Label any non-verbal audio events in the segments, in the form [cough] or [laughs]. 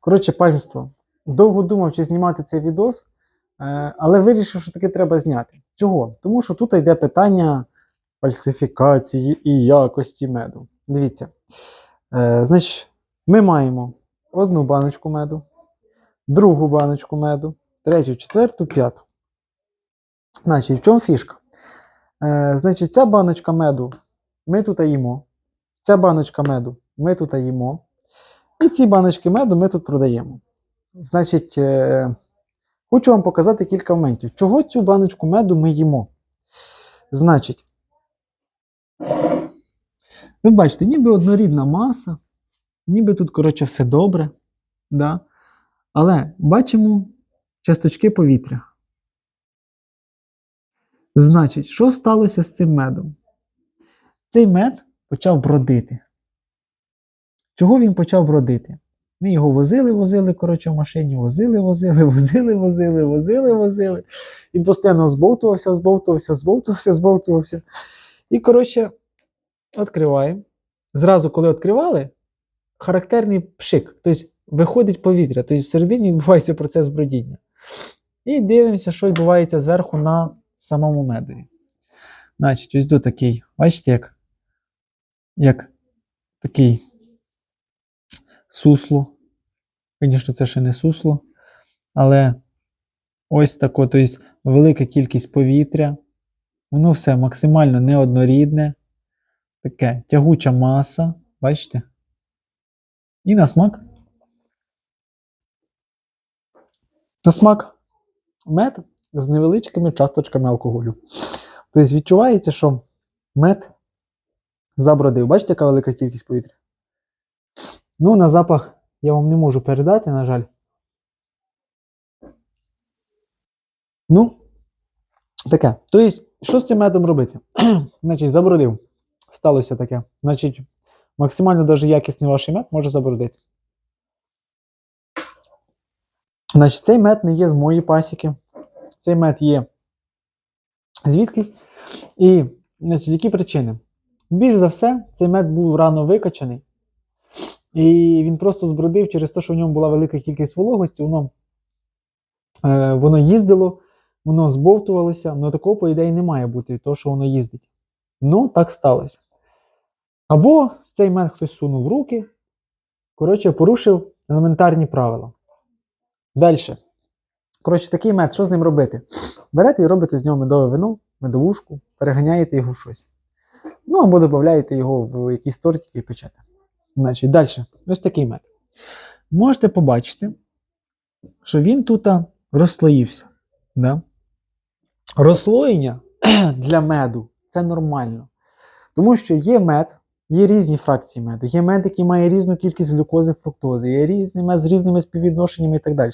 Коротше, пальство. Довго думав, чи знімати цей відос, е, але вирішив, що таки треба зняти. Чого? Тому що тут йде питання фальсифікації і якості меду. Дивіться. Е, значить, ми маємо одну баночку меду, другу баночку меду, третю, четверту, п'яту. Значить, в чому фішка? Е, значить, ця баночка меду ми тут їмо. Ця баночка меду ми тут їмо. І ці баночки меду ми тут продаємо. Значить, е, хочу вам показати кілька моментів. Чого цю баночку меду ми їмо? Значить, ви бачите, ніби однорідна маса, ніби тут, коротше, все добре. Да? Але бачимо часточки повітря. Значить, що сталося з цим медом? Цей мед почав бродити. Чого він почав бродити? Ми його возили, возили, коротше, в машині, возили, возили, [laughs] возили, возили, возили, возили. Він постійно збовтувався, збовтувався, збовтувався, збовтувався. І, коротше, відкриваємо. Зразу, коли відкривали, характерний пшик. Тобто виходить повітря, тобто всередині відбувається процес бродіння. І дивимося, що відбувається зверху на самому медові. Значить, ось тут такий, бачите, як, як такий сусло. Звісно, це ще не сусло, але ось тако, тобто велика кількість повітря. Воно все максимально неоднорідне, таке тягуча маса, бачите? І на смак. На смак мед з невеличкими часточками алкоголю. Тобто відчувається, що мед забродив. Бачите, яка велика кількість повітря? Ну, на запах я вам не можу передати, на жаль. Ну, таке. Тобто, що з цим медом робити? [clears throat] Значить, забродив. Сталося таке. Значить, максимально навіть якісний ваш мед може забродити. Значить, цей мед не є з моєї пасіки. Цей мед є звідкись. І, значить, які причини? Більш за все, цей мед був рано викачаний. І він просто збродив через те, що в ньому була велика кількість вологості, воно, е, воно їздило, воно збовтувалося, але такого, по ідеї, не має бути того, що воно їздить. Ну, так сталося. Або цей мед хтось сунув руки, коротше, порушив елементарні правила. Далі. Коротше, такий мед, що з ним робити? Берете і робите з нього медове вино, медовушку, переганяєте його в щось. Ну, або додаєте його в якісь тортики і печете. Значить, далі. Ось такий мед. Можете побачити, що він тут розслоївся. Да? Розслоєння [clears throat] для меду це нормально. Тому що є мед, є різні фракції меду. Є мед, який має різну кількість глюкози, фруктози, є різний мед з різними співвідношеннями і так далі.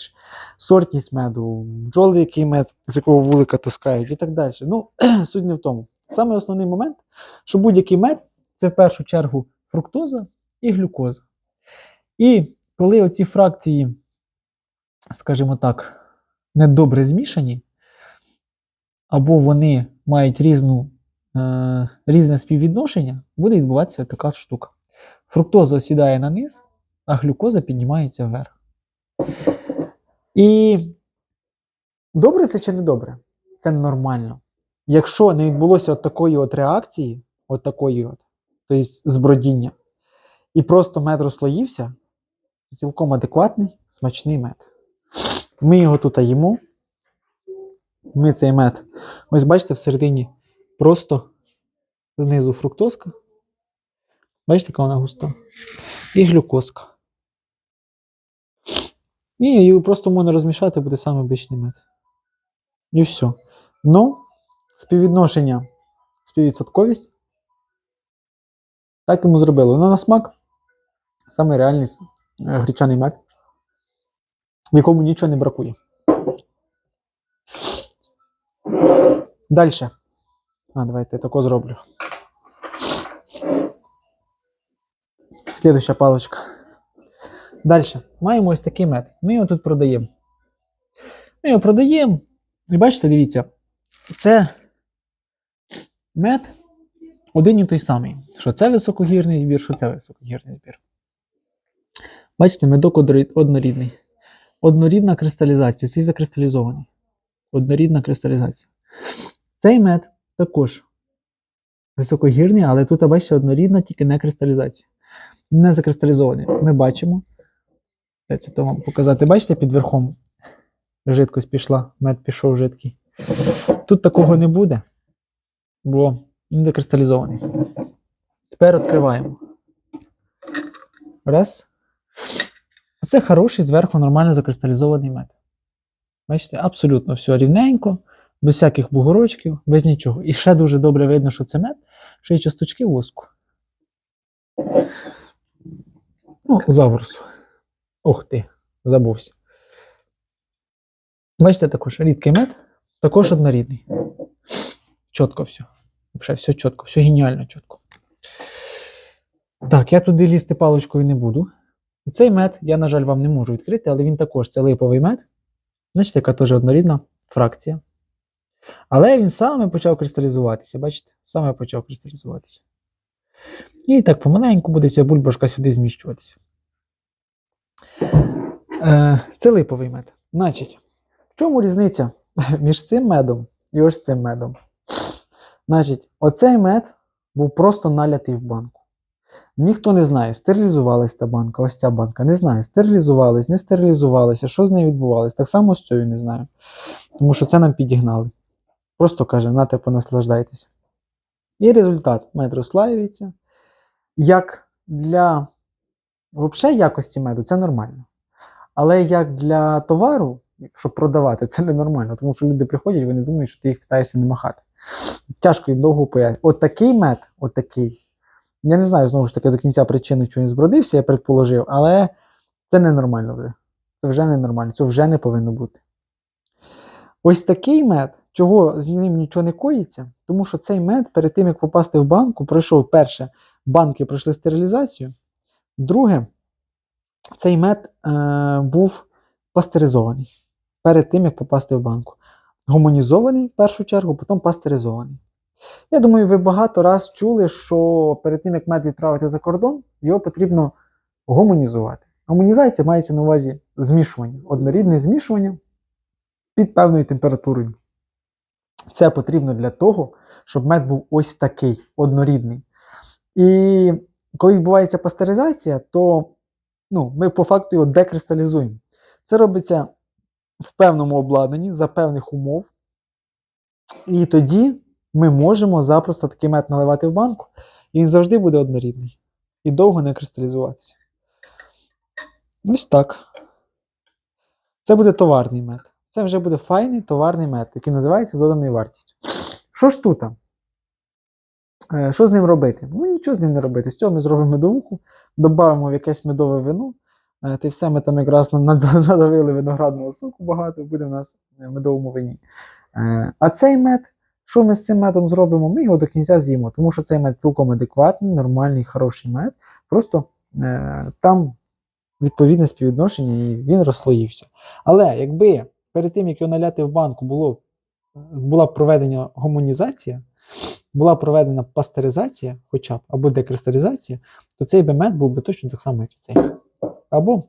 Сортність меду, бджоли, який мед, з якого вулика таскають, і так далі. Ну, [clears throat] суть не в тому. Саме основний момент, що будь-який мед це в першу чергу фруктоза і глюкоза. І коли оці фракції, скажімо так, недобре змішані, або вони мають різну, е, різне співвідношення, буде відбуватися така штука. Фруктоза осідає на низ, а глюкоза піднімається вверх. І добре це чи не добре? Це нормально. Якщо не відбулося от такої от реакції, от такої от, тобто збродіння, і просто мед розслоївся, це цілком адекватний, смачний мед. Ми його тут їмо. Ми цей мед. Ось бачите, всередині просто знизу фруктозка. Бачите, яка вона густа? І глюкозка. І її просто можна розмішати, буде саме обичний мед. І все. Ну, співвідношення, співвідсотковість. Так йому зробили. Ну, на смак саме реальний е, гречаний мед, в якому нічого не бракує. Далі. А, давайте я тако зроблю. Слідуща паличка. Далі. Маємо ось такий мед. Ми його тут продаємо. Ми його продаємо. І бачите, дивіться, це мед один і той самий. Що це високогірний збір, що це високогірний збір. Бачите, медок однорідний. Однорідна кристалізація, цей закристалізований. Однорідна кристалізація. Цей мед також високогірний, але тут, бачите, однорідна, тільки не кристалізація. Не закристалізований. Ми бачимо. Це то вам показати? Бачите, під верхом жидкость пішла, мед пішов жидкий. Тут такого не буде, бо він закристалізований. Тепер відкриваємо. Раз. Це хороший зверху нормально закристалізований мед. Бачите, абсолютно все рівненько, без всяких бугорочків, без нічого. І ще дуже добре видно, що це мед, що є часточки воску. Ну, забросу. Ох ти, забувся. Бачите, також рідкий мед, також однорідний. Чітко все. Взагалі, все чітко, все геніально чітко. Так, я туди лізти паличкою не буду. Цей мед я, на жаль, вам не можу відкрити, але він також це липовий мед. Бачите, яка теж однорідна фракція. Але він саме почав кристалізуватися, бачите? Саме почав кристалізуватися. І так помаленьку буде ця бульбашка сюди зміщуватися. Е, це липовий мед. Значить, в чому різниця [laughs] між цим медом і ось цим медом? Значить, оцей мед був просто налятий в банку. Ніхто не знає, стерилізувалась та банка, ось ця банка. Не знаю, стерилізувались, не стерилізувалися, що з нею відбувалось. Так само з цією не знаю. Тому що це нам підігнали. Просто каже, нате понаслаждайтеся. І результат мед розслаюється. Як для взагалі якості меду, це нормально. Але як для товару, щоб продавати, це ненормально, тому що люди приходять, вони думають, що ти їх питаєшся не махати. Тяжко і довго пояснити. От такий мед, от такий. Я не знаю, знову ж таки, до кінця причини, чого він збродився, я предположив, але це ненормально вже. Це вже ненормально, це вже не повинно бути. Ось такий мед, чого з ним нічого не коїться, тому що цей мед перед тим, як попасти в банку, пройшов перше, банки пройшли стерилізацію. Друге, цей мед е, був пастеризований перед тим, як попасти в банку. Гомонізований в першу чергу, потім пастеризований. Я думаю, ви багато раз чули, що перед тим, як мед відправити за кордон, його потрібно гомонізувати. Гомонізація мається на увазі змішування, однорідне змішування під певною температурою. Це потрібно для того, щоб мед був ось такий однорідний. І коли відбувається пастеризація, то ну, ми по факту його декристалізуємо. Це робиться в певному обладнанні за певних умов. І тоді ми можемо запросто такий мед наливати в банку, і він завжди буде однорідний. І довго не кристалізуватися. Ось так. Це буде товарний мед. Це вже буде файний товарний мед, який називається з доданою вартістю. Що ж тут? Е, Що з ним робити? Ну, нічого з ним не робити. З цього ми зробимо медовуху, додамо в якесь медове вино. Е, Ти все ми там якраз надавили виноградного соку багато, буде в нас в медовому вині. Е, А цей мед, що ми з цим медом зробимо? Ми його до кінця з'їмо, тому що цей мед цілком адекватний, нормальний, хороший мед. Просто е, там відповідне співвідношення і він розслоївся. Але якби перед тим, як його наляти в банку, було, була проведена гомонізація, була проведена пастеризація, хоча б, або декристалізація, то цей би мед був би точно так само, як і цей. Або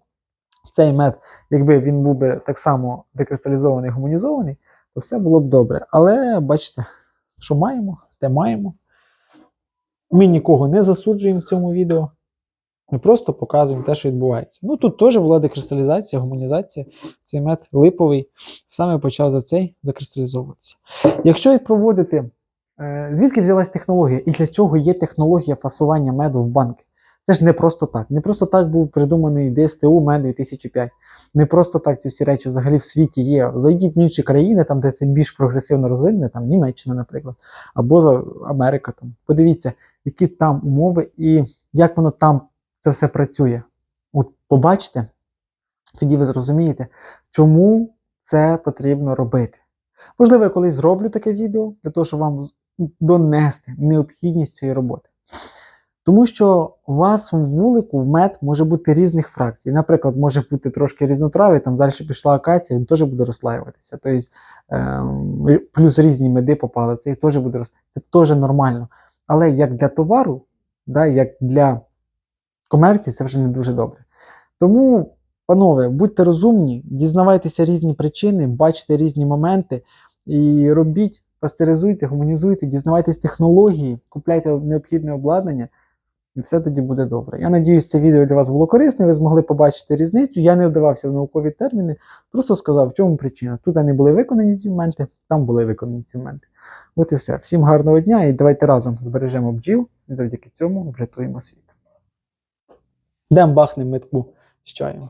цей мед, якби він був би так само декристалізований, гомонізований, то все було б добре. Але бачите, що маємо, те маємо. Ми нікого не засуджуємо в цьому відео. Ми просто показуємо те, що відбувається. Ну тут теж була декристалізація, гуманізація. Цей мед липовий саме почав за цей закристалізовуватися. Якщо проводити, е, звідки взялась технологія і для чого є технологія фасування меду в банки? Це ж не просто так. Не просто так був придуманий ДСТУ МЕД 2005. Не просто так ці всі речі взагалі в світі є. Зайдіть в інші країни, там, де це більш прогресивно розвинене, там Німеччина, наприклад, або Америка. Там. Подивіться, які там умови і як воно там це все працює. От побачите, тоді ви зрозумієте, чому це потрібно робити. Можливо, я колись зроблю таке відео для того, щоб вам донести необхідність цієї роботи. Тому що у вас в вулику в мед може бути різних фракцій. Наприклад, може бути трошки різнотравий, там далі пішла акація, він теж буде розслаюватися. Тобто, ем, плюс різні меди попали, це теж буде розслаюватися. Це теж нормально. Але як для товару, да, як для комерції, це вже не дуже добре. Тому, панове, будьте розумні, дізнавайтеся різні причини, бачте різні моменти і робіть, пастеризуйте, гуманізуйте, дізнавайтесь технології, купляйте необхідне обладнання, і все тоді буде добре. Я надіюсь, це відео для вас було корисне, ви змогли побачити різницю. Я не вдавався в наукові терміни, просто сказав, в чому причина. Тут не були виконані ці моменти, там були виконані ці моменти. От і все. Всім гарного дня і давайте разом збережемо бджіл і завдяки цьому врятуємо світ. Дем бахнем метку з чаєм.